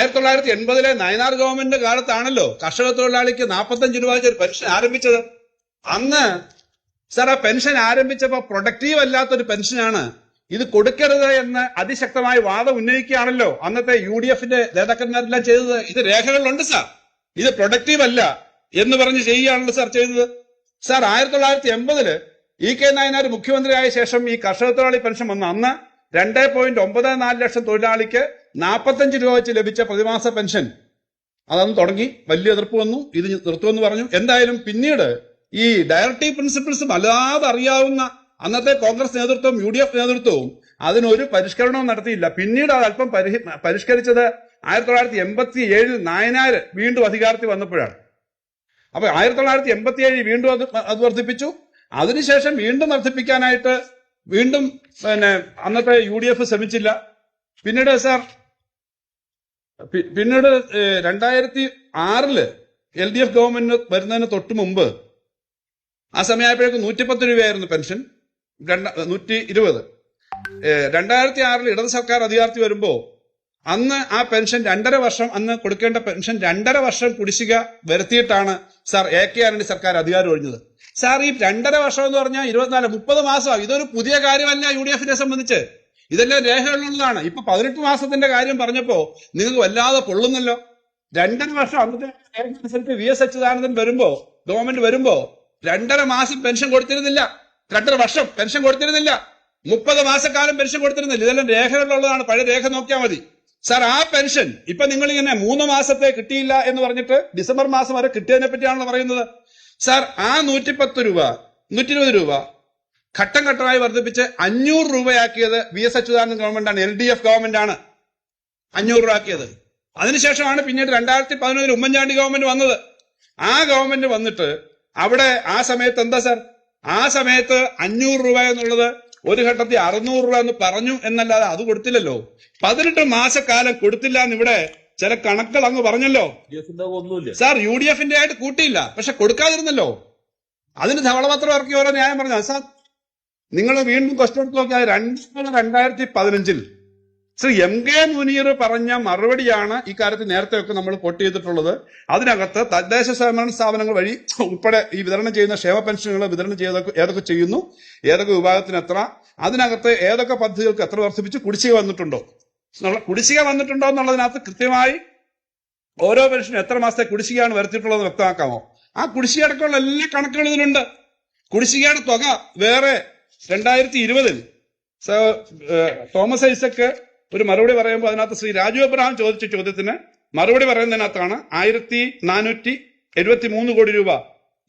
ആയിരത്തി തൊള്ളായിരത്തി എൺപതിലെ നയനാർ ഗവൺമെന്റ് കാലത്താണല്ലോ കർഷക തൊഴിലാളിക്ക് നാൽപ്പത്തഞ്ച് രൂപ ഒരു പെൻഷൻ ആരംഭിച്ചത്. അന്ന് സർ ആ പെൻഷൻ ആരംഭിച്ചപ്പോ പ്രൊഡക്റ്റീവ് അല്ലാത്തൊരു പെൻഷനാണ്. ഇത് കൊടുക്കരുത് എന്ന് അതിശക്തമായ വാദം ഉന്നയിക്കുകയാണല്ലോ അന്നത്തെ യു ഡി എഫിന്റെ നേതാക്കന്മാരെല്ലാം ചെയ്തത്. ഇത് രേഖകളിലുണ്ട് സാർ. ഇത് പ്രൊഡക്റ്റീവ് അല്ല എന്ന് പറഞ്ഞ് ചെയ്യുകയാണല്ലോ സാർ ചെയ്തത്. സാർ ആയിരത്തി തൊള്ളായിരത്തി എൺപതിൽ ഇ കെ നായനാർ മുഖ്യമന്ത്രിയായ ശേഷം ഈ കർഷക തൊഴിലാളി പെൻഷൻ വന്ന. അന്ന് രണ്ട് പോയിന്റ് ഒമ്പത് നാല് ലക്ഷം തൊഴിലാളിക്ക് നാൽപ്പത്തഞ്ച് രൂപ വെച്ച് ലഭിച്ച പ്രതിമാസ പെൻഷൻ. അതന്ന് തുടങ്ങി. വലിയ എതിർപ്പ് വന്നു. ഇത് നിർത്തുമെന്ന് പറഞ്ഞു. എന്തായാലും പിന്നീട് ഈ ഡയറക്റ്റീവ് പ്രിൻസിപ്പിൾസ് വല്ലാതെ അറിയാവുന്ന അന്നത്തെ കോൺഗ്രസ് നേതൃത്വം യു ഡി എഫ് നേതൃത്വവും അതിനൊരു പരിഷ്കരണവും നടത്തിയില്ല. പിന്നീട് അത് അല്പം പരിഷ്കരിച്ചത് ആയിരത്തി തൊള്ളായിരത്തി എൺപത്തി ഏഴിൽ നായനാർ വീണ്ടും അധികാരത്തിൽ വന്നപ്പോഴാണ്. അപ്പൊ ആയിരത്തി തൊള്ളായിരത്തി എൺപത്തി ഏഴിൽ വീണ്ടും അത് അത് വർദ്ധിപ്പിച്ചു. അതിനുശേഷം വീണ്ടും വർദ്ധിപ്പിക്കാനായിട്ട് വീണ്ടും പിന്നെ അന്നത്തെ യു ഡി എഫ് ശ്രമിച്ചില്ല. പിന്നീട് സാർ പിന്നീട് രണ്ടായിരത്തി ആറിൽ എൽ ഡി എഫ് ഗവൺമെന്റ് വരുന്നതിന് തൊട്ട് മുമ്പ് ആ സമയമായപ്പോഴേക്കും നൂറ്റിപ്പത്ത് രൂപയായിരുന്നു പെൻഷൻ. നൂറ്റി ഇരുപത്. രണ്ടായിരത്തി ആറിൽ ഇടത് സർക്കാർ അധികാരത്തിൽ വരുമ്പോൾ അന്ന് ആ പെൻഷൻ രണ്ടര വർഷം അന്ന് കൊടുക്കേണ്ട പെൻഷൻ രണ്ടര വർഷം കുടിശ്ശിക വരുത്തിയിട്ടാണ് സാർ എ കെ ആന്റണി സർക്കാർ അധികാരം ഒഴിഞ്ഞത്. സാർ ഈ രണ്ടര വർഷം എന്ന് പറഞ്ഞാൽ ഇരുപത്തിനാല് മുപ്പത് മാസമാണ് ഇതൊരു പുതിയ കാര്യമല്ല യു ഡി എഫിനെ സംബന്ധിച്ച്. ഇതെല്ലാം രേഖകളുള്ളതാണ് ഇപ്പൊ പതിനെട്ട് മാസത്തിന്റെ കാര്യം പറഞ്ഞപ്പോ നിങ്ങൾക്ക് വല്ലാതെ പൊള്ളുന്നല്ലോ? രണ്ടര വർഷം അന്നത്തെ അനുസരിച്ച് വി എസ് അച്യുതാനന്ദൻ വരുമ്പോ ഗവൺമെന്റ് വരുമ്പോ രണ്ടര മാസം പെൻഷൻ കൊടുത്തിരുന്നില്ല. രണ്ടര വർഷം പെൻഷൻ കൊടുത്തിരുന്നില്ല. മുപ്പത് മാസക്കാലം പെൻഷൻ കൊടുത്തിരുന്നില്ല. ഇതെല്ലാം രേഖകളുള്ളതാണ് പഴയ രേഖ നോക്കിയാൽ മതി. സാർ ആ പെൻഷൻ ഇപ്പൊ നിങ്ങൾ ഇങ്ങനെ മൂന്ന് മാസത്തെ കിട്ടിയില്ല എന്ന് പറഞ്ഞിട്ട് ഡിസംബർ മാസം വരെ കിട്ടിയതിനെ പറ്റിയാണല്ലോ പറയുന്നത്. സാർ ആ നൂറ്റിപ്പത്ത് രൂപ നൂറ്റി രൂപ ഘട്ടം ഘട്ടമായി വർദ്ധിപ്പിച്ച് അഞ്ഞൂറ് രൂപയാക്കിയത് വി എസ് അച്യുതാനന്ദൻ ഗവൺമെന്റാണ് എൽ ഡി എഫ് ഗവൺമെന്റ് ആണ് അഞ്ഞൂറ് രൂപ ആക്കിയത് അതിനുശേഷമാണ് പിന്നീട് രണ്ടായിരത്തി പതിനൊന്നിൽ ഉമ്മൻചാണ്ടി ഗവൺമെന്റ് വന്നത്. ആ ഗവൺമെന്റ് വന്നിട്ട് അവിടെ ആ സമയത്ത് എന്താ സാർ? ആ സമയത്ത് അഞ്ഞൂറ് രൂപ എന്നുള്ളത് ഒരു ഘട്ടത്തിൽ അറുന്നൂറ് രൂപ എന്ന് പറഞ്ഞു എന്നല്ലാതെ അത് കൊടുത്തില്ലല്ലോ. പതിനെട്ട് മാസക്കാലം കൊടുത്തില്ല എന്നിവിടെ ചില കണക്കുകൾ അങ്ങ് പറഞ്ഞല്ലോ. സാർ യു ഡി എഫിന്റെ ആയിട്ട് കൂട്ടിയില്ല. പക്ഷെ കൊടുക്കാതിരുന്നല്ലോ. അതിന് ധവളപത്രം ഇറക്കി ഓരോ ന്യായം പറഞ്ഞു. സാർ നിങ്ങൾ വീണ്ടും ക്വസ്റ്റ്യൻ നോക്കിയാൽ രണ്ട് രണ്ടായിരത്തി പതിനഞ്ചിൽ ശ്രീ എം കെ മുനീർ പറഞ്ഞ മറുപടിയാണ് ഈ കാര്യത്തിൽ നേരത്തെ ഒക്കെ നമ്മൾ കോട്ട് ചെയ്തിട്ടുള്ളത്. അതിനകത്ത് തദ്ദേശ സ്വയംഭരണ സ്ഥാപനങ്ങൾ വഴി ഉൾപ്പെടെ ഈ വിതരണം ചെയ്യുന്ന ക്ഷേമ പെൻഷനുകൾ വിതരണം ചെയ്തൊക്കെ ഏതൊക്കെ ചെയ്യുന്നു? ഏതൊക്കെ വിഭാഗത്തിന് എത്ര? അതിനകത്ത് ഏതൊക്കെ പദ്ധതികൾക്ക് എത്ര വർദ്ധിപ്പിച്ച്? കുടിശ്ശിക വന്നിട്ടുണ്ടോ? കുടിശ്ശിക വന്നിട്ടുണ്ടോ എന്നുള്ളതിനകത്ത് കൃത്യമായി ഓരോ പെൻഷനും എത്ര മാസത്തെ കുടിശ്ശികയാണ് വരുത്തിയിട്ടുള്ളത് വ്യക്തമാക്കാമോ? ആ കുടിശ്ശിക അടക്കമുള്ള എല്ലാ കണക്കുകളും ഇതിലുണ്ട് കുടിശ്ശികയുടെ തുക വേറെ രണ്ടായിരത്തി ഇരുപതിൽ തോമസ് ഐസക്ക് ഒരു മറുപടി പറയുമ്പോൾ അതിനകത്ത് ശ്രീ രാജു എബ്രഹാം ചോദിച്ച ചോദ്യത്തിന് മറുപടി പറയുന്നതിനകത്താണ് ആയിരത്തി നാനൂറ്റി എഴുപത്തി മൂന്ന് കോടി രൂപ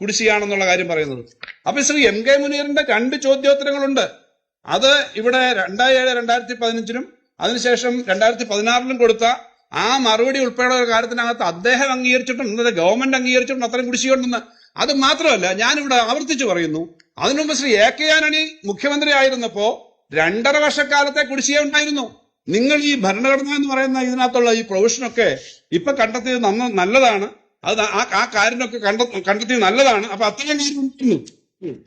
കുടിശ്ശികയാണെന്നുള്ള കാര്യം പറയുന്നത്. അപ്പൊ ശ്രീ എം കെ മുനീറിന്റെ രണ്ട് ചോദ്യോത്തരങ്ങളുണ്ട്. അത് ഇവിടെ രണ്ടായിരം രണ്ടായിരത്തി പതിനഞ്ചിനും അതിനുശേഷം രണ്ടായിരത്തി പതിനാറിലും കൊടുത്ത ആ മറുപടി ഉൾപ്പെടെ ഒരു കാര്യത്തിനകത്ത് അദ്ദേഹം അംഗീകരിച്ചിട്ടുണ്ട് ഗവൺമെന്റ് അംഗീകരിച്ചിട്ടുണ്ട് അത്രയും കുടിശ്ശികയുണ്ടെന്ന്. അത് മാത്രമല്ല ഞാനിവിടെ ആവർത്തിച്ചു പറയുന്നു അതിനുമുമ്പ് ശ്രീ എ കെ ആന്റണി മുഖ്യമന്ത്രി ആയിരുന്നപ്പോ രണ്ടര വർഷക്കാലത്തെ കുടിശ്ശിക ഉണ്ടായിരുന്നു. നിങ്ങൾ ഈ ഭരണഘടന എന്ന് പറയുന്ന ഇതിനകത്തുള്ള ഈ പ്രൊവിഷനൊക്കെ ഇപ്പൊ കണ്ടെത്തിയത് നന്ന നല്ലതാണ്. അത് ആ ആ കാര്യമൊക്കെ കണ്ട കണ്ടെത്തിയത് നല്ലതാണ്. അപ്പൊ അത്രയും കാര്യം.